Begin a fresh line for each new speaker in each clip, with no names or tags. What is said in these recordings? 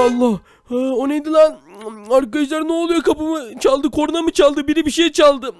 Allah. Ha, o neydi lan? Arkadaşlar ne oluyor kapımı çaldı korna mı çaldı? Biri bir şey çaldı.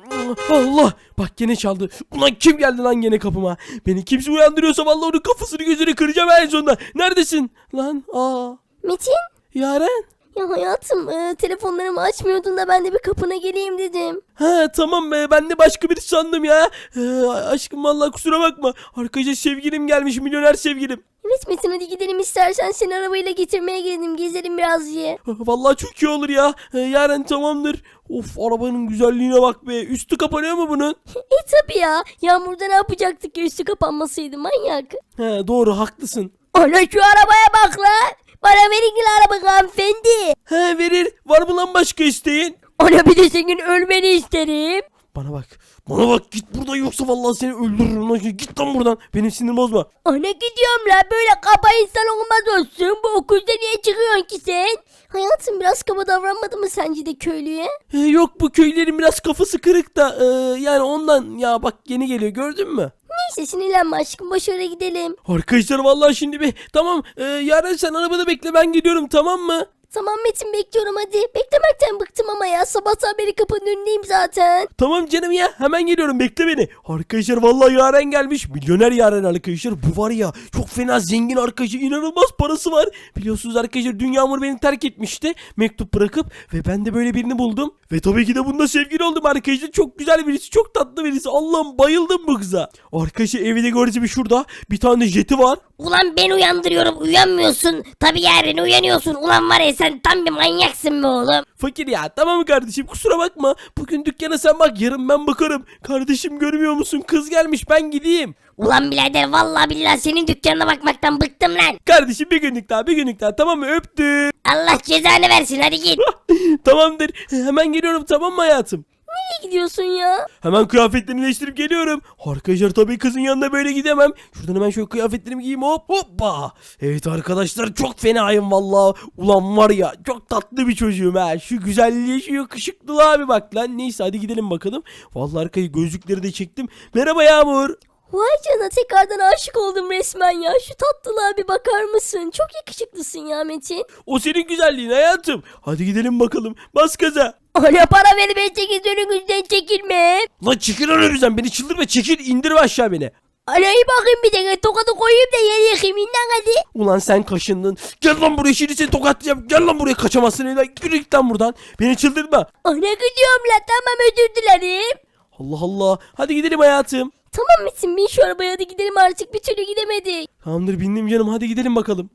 Allah. Bak gene çaldı. Ulan kim geldi lan gene kapıma? Beni kimse uyandırıyorsa vallahi onun kafasını gözünü kıracağım en sonunda. Neredesin? Lan aa.
Metin?
Yaren?
Ya hayatım e, telefonlarımı açmıyordun da ben de bir kapına geleyim dedim.
Ha tamam be. Ben de başka biri sandım ya. Ee, Aşkım vallahi kusura bakma. Arkadaşlar sevgilim gelmiş milyoner sevgilim
Evet Metin hadi gidelim. İstersen seni arabayla getirmeye geldim gezelim biraz diye.
Vallahi çok iyi olur ya. Ee, Yaren tamamdır. Of arabanın güzelliğine bak be. Üstü kapanıyor mu bunun?
E tabi ya. Yağmurda ne yapacaktık ki? Üstü kapanmasıydı manyak.
He doğru haklısın.
Ana şu arabaya bak lan. Bana verin lan araba hanımefendi.
He verir. Var mı lan başka isteğin?
Ana bir de senin ölmeni isterim.
Bana bak. Bana bak git buradan yoksa vallahi seni öldürürüm lan. Git lan buradan. Benim sinirimi bozma.
Ana gidiyorum lan böyle kaba insan olmaz olsun. Bu okulda niye çıkıyorsun ki sen? Hayatım biraz kaba davranmadı mı sence de köylüye?
Ee, yok bu köylerin biraz kafası kırık da ee, yani ondan ya bak yeni geliyor gördün mü?
Neyse sinirlenme aşkım boş yere gidelim.
Arkadaşlar vallahi şimdi bir tamam ee, yarın sen arabada bekle ben gidiyorum tamam mı?
Tamam Metin bekliyorum hadi. Beklemekten bıktım ama ya sabahtan beri kapının önündeyim zaten.
Tamam canım ya hemen geliyorum bekle beni. Arkadaşlar vallahi Yaren gelmiş. Milyoner Yaren arkadaşlar. Bu var ya çok fena zengin arkadaşlar. inanılmaz parası var. Biliyorsunuz arkadaşlar dün Yağmur beni terk etmişti. Mektup bırakıp ve ben de böyle birini buldum. Ve tabii ki de bununla sevgili oldum arkadaşlar. Çok güzel birisi çok tatlı birisi. Allah'ım bayıldım bu kıza. Arkadaşlar evi de gördüğünüz gibi şurada bir tane jeti var.
Ulan ben uyandırıyorum uyanmıyorsun. Tabii yarın uyanıyorsun. Ulan var ya sen tam bir manyaksın be oğlum.
Fakir ya tamam mı kardeşim kusura bakma. Bugün dükkana sen bak yarın ben bakarım. Kardeşim görmüyor musun kız gelmiş ben gideyim.
Ulan birader vallahi billahi senin dükkanına bakmaktan bıktım lan.
Kardeşim bir günlük daha bir günlük daha tamam mı öptüm.
Allah cezanı versin hadi git.
Tamamdır hemen geliyorum tamam mı hayatım?
Nereye gidiyorsun ya?
Hemen kıyafetlerimi değiştirip geliyorum. Arkadaşlar tabii kızın yanına böyle gidemem. Şuradan hemen şöyle kıyafetlerimi giyeyim hop hoppa. Evet arkadaşlar çok fenayım valla. Ulan var ya çok tatlı bir çocuğum ha. Şu güzelliğe şu yakışıklılığa bir bak lan. Neyse hadi gidelim bakalım. Vallahi arkayı gözlükleri de çektim. Merhaba Yağmur.
Vay canına tekrardan aşık oldum resmen ya. Şu tatlılığa bir bakar mısın? Çok yakışıklısın ya Metin.
O senin güzelliğin hayatım. Hadi gidelim bakalım. Bas gaza.
Ana para vermeyecek önünüzden çekilme.
Lan çekil önümüzden beni çıldırma çekil indir aşağı beni.
Anayı bakayım bir de tokadı koyayım da yere yakayım inden hadi.
Ulan sen kaşındın. Gel lan buraya şimdi seni tokatlayacağım. Gel lan buraya kaçamazsın evden. Yürü git lan buradan. Beni çıldırma.
Ana gidiyorum la tamam özür dilerim.
Allah Allah. Hadi gidelim hayatım.
Tamam Metin bin şu arabaya hadi gidelim artık bir türlü gidemedik.
Tamamdır bindim canım. Hadi gidelim bakalım.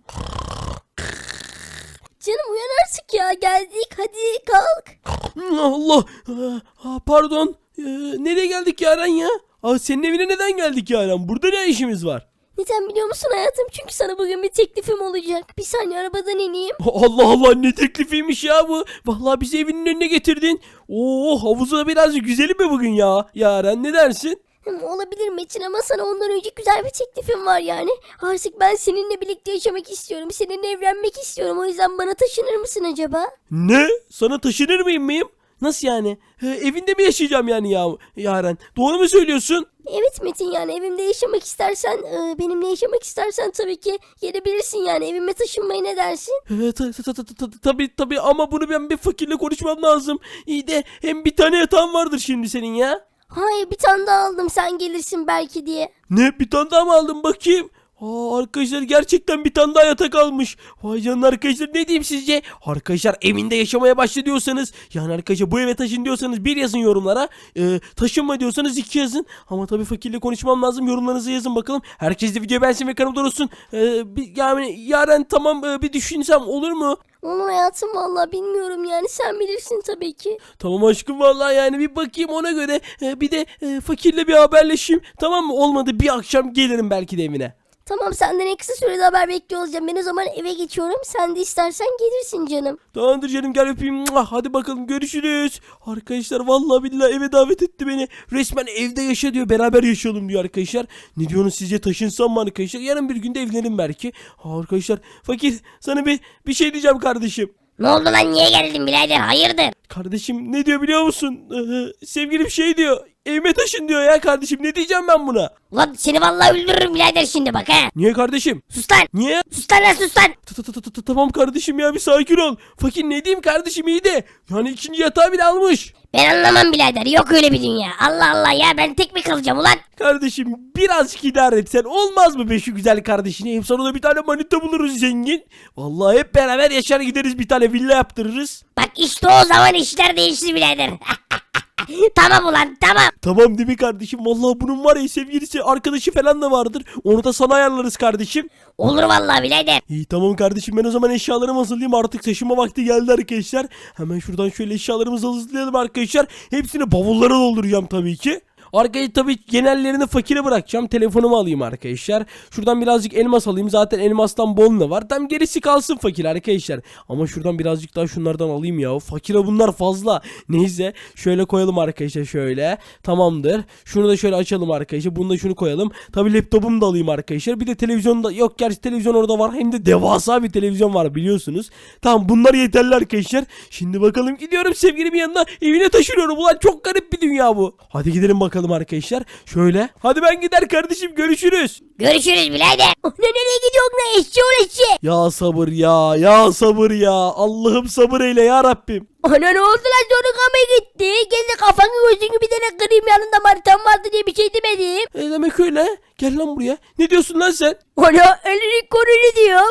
Canım uyan artık ya geldik hadi kalk.
Allah. Aa, pardon. Ee, nereye geldik Yaren ya? Aa, senin evine neden geldik Yaren? Burada ne işimiz var?
Neden biliyor musun hayatım? Çünkü sana bugün bir teklifim olacak. Bir saniye arabadan ineyim.
Allah Allah ne teklifiymiş ya bu. Vallahi bizi evinin önüne getirdin. Oo havuza birazcık güzelim mi bugün ya? Yaren ne dersin?
Olabilir Metin ama sana ondan önce güzel bir teklifim var yani. Artık ben seninle birlikte yaşamak istiyorum. Seninle evlenmek istiyorum. O yüzden bana taşınır mısın acaba?
Ne? Sana taşınır mıyım mıyım? Nasıl yani? Ee, evinde mi yaşayacağım yani ya Yaren? Doğru mu söylüyorsun?
Evet Metin yani evimde yaşamak istersen, e, benimle yaşamak istersen tabii ki gelebilirsin yani. Evime taşınmayı ne dersin?
Ta- ta- ta- ta- ta- Tabii tabii ama bunu ben bir fakirle konuşmam lazım. İyi de hem bir tane yatağın vardır şimdi senin ya.
Hayır bir tane daha aldım sen gelirsin belki diye.
Ne bir tane daha mı aldın bakayım? Aa, arkadaşlar gerçekten bir tane daha yatak almış. Vay canına arkadaşlar ne diyeyim sizce? Arkadaşlar evinde yaşamaya başla diyorsanız yani arkadaşlar bu eve taşın diyorsanız bir yazın yorumlara. Ee, taşınma diyorsanız iki yazın. Ama tabii fakirle konuşmam lazım yorumlarınızı yazın bakalım. Herkes de video beğensin ve kanalda olsun. Ee, bir, yani yarın tamam e, bir düşünsem olur mu?
Onun hayatım vallahi bilmiyorum yani sen bilirsin tabii ki.
Tamam aşkım vallahi yani bir bakayım ona göre e, bir de e, fakirle bir haberleşeyim. Tamam mı? Olmadı bir akşam gelirim belki de evine.
Tamam senden en kısa sürede haber bekliyor olacağım. Ben o zaman eve geçiyorum. Sen de istersen gelirsin canım.
Tamamdır canım gel öpeyim. Muah, Hadi bakalım görüşürüz. Arkadaşlar vallahi billahi eve davet etti beni. Resmen evde yaşa diyor. Beraber yaşayalım diyor arkadaşlar. Ne diyorsunuz sizce taşınsam mı arkadaşlar? Yarın bir günde evlenelim belki. Arkadaşlar fakir sana bir bir şey diyeceğim kardeşim.
Ne oldu lan niye geldin birader hayırdır?
Kardeşim ne diyor biliyor musun? Ee, sevgilim şey diyor. Evime taşın diyor ya kardeşim. Ne diyeceğim ben buna?
Ulan seni vallahi öldürürüm birader şimdi bak ha.
Niye kardeşim?
Sus lan.
Niye?
Sus lan lan sus lan.
Ta- ta- ta- ta- ta- Tamam kardeşim ya bir sakin ol. Fakir ne diyeyim kardeşim iyi de. Yani ikinci yatağı bile almış.
Ben anlamam birader yok öyle bir dünya. Allah Allah ya ben tek mi kalacağım ulan?
Kardeşim birazcık idare etsen olmaz mı be şu güzel kardeşini? Hem sana da bir tane manita buluruz zengin. Vallahi hep beraber yaşar gideriz bir tane villa yaptırırız.
Bak işte o zaman işler değişti birader. tamam ulan tamam.
Tamam değil mi kardeşim? Vallahi bunun var ya sevgilisi arkadaşı falan da vardır. Onu da sana ayarlarız kardeşim.
Olur vallahi birader.
İyi tamam kardeşim ben o zaman eşyalarımı hazırlayayım artık taşıma vakti geldi arkadaşlar. Hemen şuradan şöyle eşyalarımızı hazırlayalım arkadaşlar. Hepsini bavullara dolduracağım tabii ki. Arkayı tabii genellerini fakire bırakacağım. Telefonumu alayım arkadaşlar. Şuradan birazcık elmas alayım. Zaten elmastan ne var. Tam gerisi kalsın fakir arkadaşlar. Ama şuradan birazcık daha şunlardan alayım ya. Fakire bunlar fazla. Neyse şöyle koyalım arkadaşlar şöyle. Tamamdır. Şunu da şöyle açalım arkadaşlar. Bunu da şunu koyalım. Tabii laptopumu da alayım arkadaşlar. Bir de televizyon da yok gerçi televizyon orada var. Hem de devasa bir televizyon var biliyorsunuz. Tamam bunlar yeterli arkadaşlar. Şimdi bakalım gidiyorum sevgilimin yanına. Evine taşınıyorum. Ulan çok garip bir dünya bu. Hadi gidelim bakalım arkadaşlar. Şöyle. Hadi ben gider kardeşim görüşürüz.
Görüşürüz birader. Ne nereye gidiyorsun lan eşçi ol eşçi.
Ya sabır ya. Ya sabır ya. Allah'ım sabır eyle ya Rabbim.
Ana ne oldu lan zoruna mı gitti? Geldi kafanı gözünü bir tane kırayım yanında manitam vardı diye bir şey demedim.
E demek öyle. Gel lan buraya. Ne diyorsun lan sen?
Ana elini korunu diyor.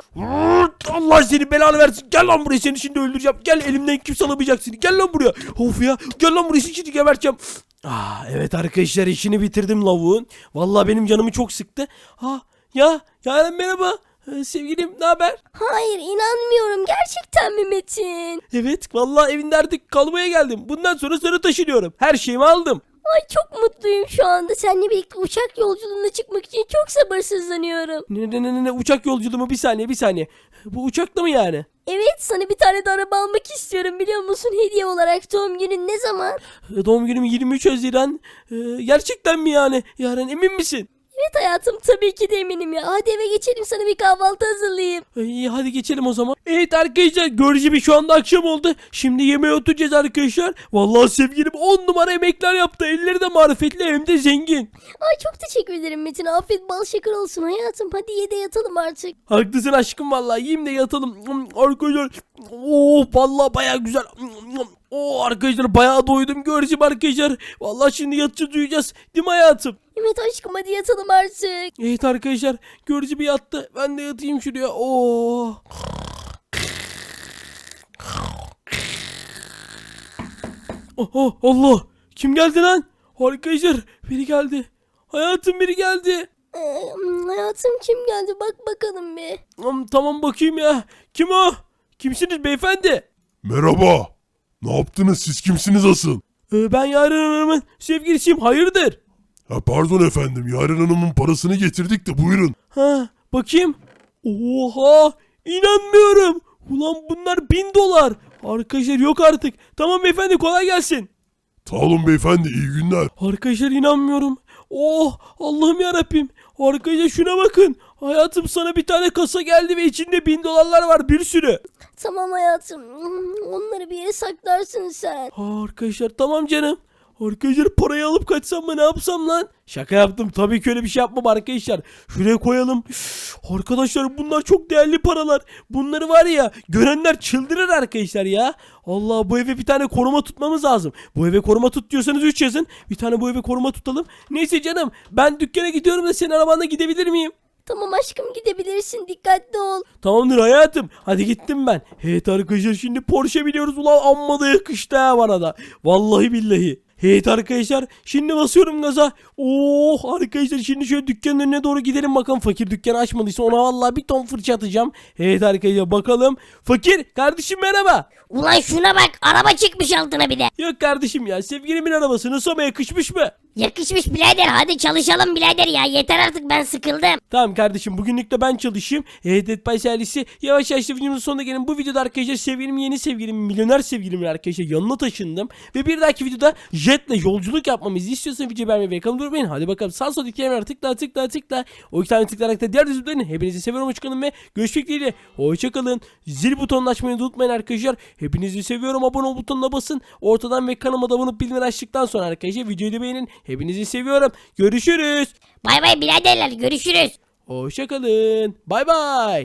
Allah seni belanı versin. Gel lan buraya seni şimdi öldüreceğim. Gel elimden kimse alamayacak seni. Gel lan buraya. Of ya. Gel lan buraya seni şimdi geberteceğim. Ah evet arkadaşlar işini bitirdim lavuğun. Vallahi benim canımı çok sıktı. Ha ya Yaren merhaba. Ee, sevgilim ne haber?
Hayır inanmıyorum gerçekten mi Metin?
Evet vallahi evinde artık kalmaya geldim. Bundan sonra sana taşınıyorum. Her şeyimi aldım.
Ay çok mutluyum şu anda. Seninle birlikte uçak yolculuğuna çıkmak için çok sabırsızlanıyorum.
Ne ne ne ne, ne uçak yolculuğu mu? Bir saniye bir saniye. Bu uçakta mı yani?
Evet sana bir tane de araba almak istiyorum biliyor musun hediye olarak doğum günün ne zaman?
Doğum günüm 23 Haziran. Ee, gerçekten mi yani? Yaren emin misin?
Evet hayatım tabii ki de eminim ya. Hadi eve geçelim sana bir kahvaltı hazırlayayım.
İyi hadi geçelim o zaman. Evet arkadaşlar görücü bir şu anda akşam oldu. Şimdi yemeğe oturacağız arkadaşlar. Vallahi sevgilim 10 numara yemekler yaptı. Elleri de marifetli hem de zengin.
Ay çok teşekkür ederim Metin. Afiyet bal şeker olsun hayatım. Hadi ye de yatalım artık.
Haklısın aşkım vallahi yiyeyim de yatalım. Arkadaşlar oh vallahi baya güzel. Oh arkadaşlar bayağı doydum görücüm arkadaşlar. Vallahi şimdi yatacağız uyuyacağız. Değil mi hayatım?
Evet aşkım hadi yatalım artık.
Evet arkadaşlar görücü bir yattı. Ben de yatayım şuraya. Oh. Oh, oh Allah. Kim geldi lan? Arkadaşlar biri geldi. Hayatım biri geldi.
Ee, hayatım kim geldi bak bakalım bir.
Tamam, tamam bakayım ya. Kim o? Kimsiniz beyefendi?
Merhaba. Ne yaptınız siz kimsiniz asıl?
Ee, ben Yaren Hanım'ın sevgilisiyim. Hayırdır?
Ha pardon efendim Yaren Hanım'ın parasını getirdik de buyurun.
Ha, bakayım. Oha! İnanmıyorum. Ulan bunlar bin dolar. Arkadaşlar yok artık. Tamam beyefendi kolay gelsin.
Sağ olun beyefendi iyi günler.
Arkadaşlar inanmıyorum. Oh Allah'ım ya Rabbim. Arkadaşlar şuna bakın. Hayatım sana bir tane kasa geldi ve içinde bin dolarlar var bir sürü.
Tamam hayatım. Onları bir yere saklarsın sen.
Ha, arkadaşlar tamam canım. Arkadaşlar parayı alıp kaçsam mı ne yapsam lan? Şaka yaptım tabii ki öyle bir şey yapmam arkadaşlar. Şuraya koyalım. Üf, arkadaşlar bunlar çok değerli paralar. Bunları var ya görenler çıldırır arkadaşlar ya. Allah bu eve bir tane koruma tutmamız lazım. Bu eve koruma tut diyorsanız 3 yazın. Bir tane bu eve koruma tutalım. Neyse canım ben dükkana gidiyorum da senin arabanla gidebilir miyim?
Tamam aşkım gidebilirsin dikkatli ol.
Tamamdır hayatım. Hadi gittim ben. Evet arkadaşlar şimdi Porsche biliyoruz ulan amma da yakıştı ha bana da. Vallahi billahi. Evet arkadaşlar şimdi basıyorum gaza. Oh arkadaşlar şimdi şöyle dükkanın önüne doğru gidelim bakalım. Fakir dükkanı açmadıysa ona vallahi bir ton fırça atacağım. Evet arkadaşlar bakalım. Fakir kardeşim merhaba.
Ulan şuna bak araba çıkmış altına bir de.
Yok kardeşim ya sevgilimin arabası nasıl ama yakışmış mı?
Yakışmış birader hadi çalışalım birader ya yeter artık ben sıkıldım.
Tamam kardeşim bugünlük de ben çalışayım. Evet Dead by yavaş yavaş da videomuzun sonuna gelin. Bu videoda arkadaşlar sevgilim yeni sevgilim milyoner sevgilimin arkadaşlar yanına taşındım. Ve bir dahaki videoda jetle yolculuk yapmamızı istiyorsan video beğenmeyi ve kanalıma durmayın. Hadi bakalım sağ sol diklemler tıkla tıkla tıkla. O iki tane tıklayarak da diğer düzümlerini hepinizi seviyorum hoşçakalın ve görüşmek dileğiyle. Hoşçakalın. Zil butonunu açmayı unutmayın arkadaşlar. Hepinizi seviyorum abone ol butonuna basın. Ortadan ve kanalıma da abone bildirimleri açtıktan sonra arkadaşlar videoyu beğenin. Hepinizi seviyorum. Görüşürüz.
Bay bay biraderler görüşürüz.
Hoşçakalın. Bay bay.